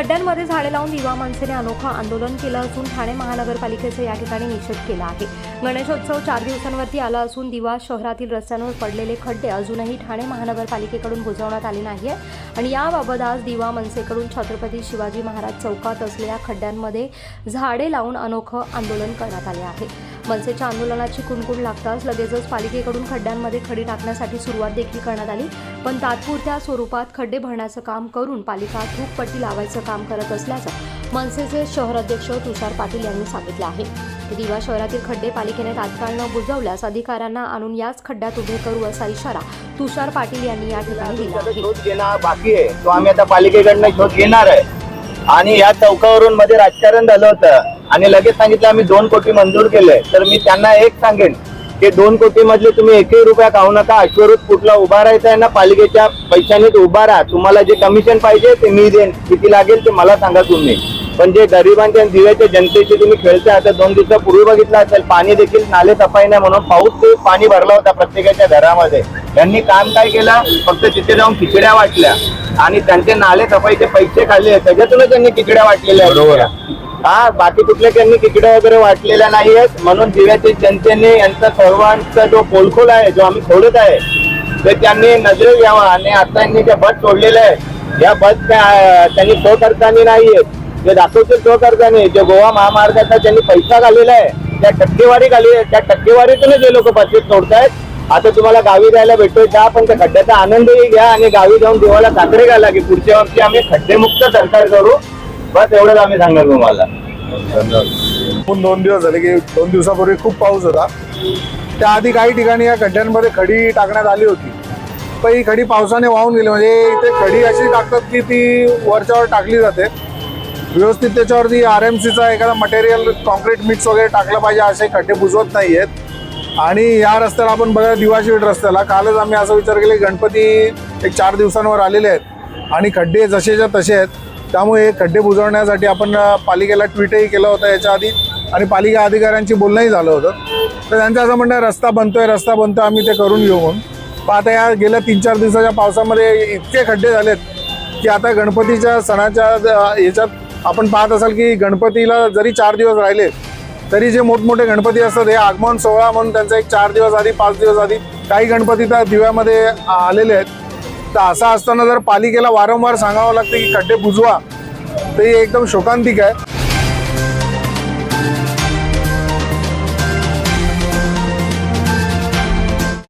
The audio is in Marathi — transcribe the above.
खड्ड्यांमध्ये झाडे लावून दिवा मनसेने अनोखं आंदोलन केलं असून ठाणे महानगरपालिकेचा या ठिकाणी निषेध केला आहे. गणेशोत्सव चार दिवसांवरती आला असून दिवा शहरातील रस्त्यांवर पडलेले खड्डे अजूनही ठाणे महानगरपालिकेकडून बुजवण्यात आले नाही आहे आणि याबाबत आज दिवा मनसेकडून छत्रपती शिवाजी महाराज चौकात असलेल्या खड्ड्यांमध्ये झाडे लावून अनोखं आंदोलन करण्यात आले आहे. मनसेच्या आंदोलनाची कुणकुण लागताच लगेचच पालिकेकडून खड्ड्यांमध्ये खडी टाकण्यासाठी सुरुवात देखील करण्यात आली. पण तात्पुरत्या स्वरूपात खड्डे भरण्याचं काम करून पालिका थूकपट्टी लावायचं काम करत असल्याचं मनसेचे शहराध्यक्ष तुषार पाटील यांनी सांगितलं आहे. दिवा शहरातील खड्डे पालिकेने तात्काळ न बुजवल्यास अधिकाऱ्यांना आणून याच खड्ड्यात उभे करू असा इशारा तुषार पाटील यांनी या ठिकाणी दिला शोध बाकी आहे. तो आम्ही आता पालिकेकडनं शोध घेणार आहे. आणि या चौकावरून मध्ये राजकारण झालं होतं. आणि लगेच सांगितलं आम्ही दोन कोटी मंजूर केले. तर मी त्यांना एक सांगेन की दोन कोटी मधले तुम्ही एकही रुपया खाऊ नका. अश्वरूप कुठला उभा राहायचा आहे ना पालिकेच्या पैशानेच उभा राहा. तुम्हाला जे कमिशन पाहिजे ते मी देईन. किती लागेल ते मला सांगा तुम्ही. पण जे गरिबांच्या दिव्याच्या जनतेचे तुम्ही खेळता आता दोन दिवसापूर्वी बघितलं असेल पाणी देखील नाले सफाई नाही म्हणून पाऊस पाणी भरला होता प्रत्येकाच्या घरामध्ये. त्यांनी काम काय केलं? फक्त तिथे जाऊन खिचड्या वाटल्या. आणि त्यांचे नाले सफाईचे पैसे खाल्ले. त्याच्यातूनच त्यांनी खिचड्या वाटलेल्या बरोबर. हा बाकी कुठल्या त्यांनी तिकडे वगैरे वाटलेल्या नाहीयेत. म्हणून दिव्याच्या जनतेने यांचा सर्वांचा जो पोलखोल आहे जो आम्ही खोडत आहे ते त्यांनी नजरेत घ्यावा आणि आता यांनी ज्या बस सोडलेल्या आहेत या बस त्यांनी शो करताना नाहीयेत जे दाखवतील शो करताना जे गोवा महामार्गाचा त्यांनी पैसा घालेला आहे त्या टक्केवारी घाली त्या टक्केवारीतूनच हे लोक बसेस सोडतायत. आता तुम्हाला गावी जायला भेटतोय त्या पण त्या खड्ड्याचा आनंदही घ्या आणि गावी जाऊन देवाला साखरे घाला की पुढच्या वर्षी आम्ही खड्डेमुक्त सरकार करू. बस एवढंच आम्ही सांगणार तुम्हाला. पण दोन दिवस झाले की दोन दिवसापूर्वी खूप पाऊस होता. त्याआधी काही ठिकाणी या खड्ड्यांमध्ये खडी टाकण्यात आली होती. पण ही खडी पावसाने वाहून गेली. म्हणजे इथे खडी अशी टाकतात की ती वरच्यावर टाकली जाते. व्यवस्थित त्याच्यावरती आर एम सीचा एखादा मटेरियल कॉन्क्रीट मिक्स वगैरे टाकलं पाहिजे असे खड्डे बुजवत नाही आहेत आणि या रस्त्याला आपण बघा दिवाशीट रस्त्याला. कालच आम्ही असा विचार केला की गणपती एक चार दिवसांवर आलेले आहेत. आणि खड्डे जसेच्या तसे आहेत. त्यामुळे खड्डे बुजवण्यासाठी आपण पालिकेला ट्विटही केलं होतं याच्या आधी आणि पालिका अधिकाऱ्यांची बोलणंही झालं होतं. तर त्यांचं असं म्हणणं रस्ता बनतोय रस्ता बनतोय आम्ही ते करून घेऊ म्हणून. पण आता या गेल्या तीन चार दिवसाच्या पावसामध्ये इतके खड्डे झालेत की आता गणपतीच्या सणाच्या याच्यात आपण पाहत असाल की गणपतीला जरी चार दिवस राहिले तरी जे मोठमोठे गणपती असतात हे आगमन सोहळा म्हणून त्यांचा एक चार दिवस आधी पाच दिवस आधी काही गणपती त्या दिव्यामध्ये आ- आलेले आहेत. तर असं असताना जर पालिकेला वारंवार सांगावं लागतं की खड्डे बुजवा तर हे एकदम शोकांतिक आहे.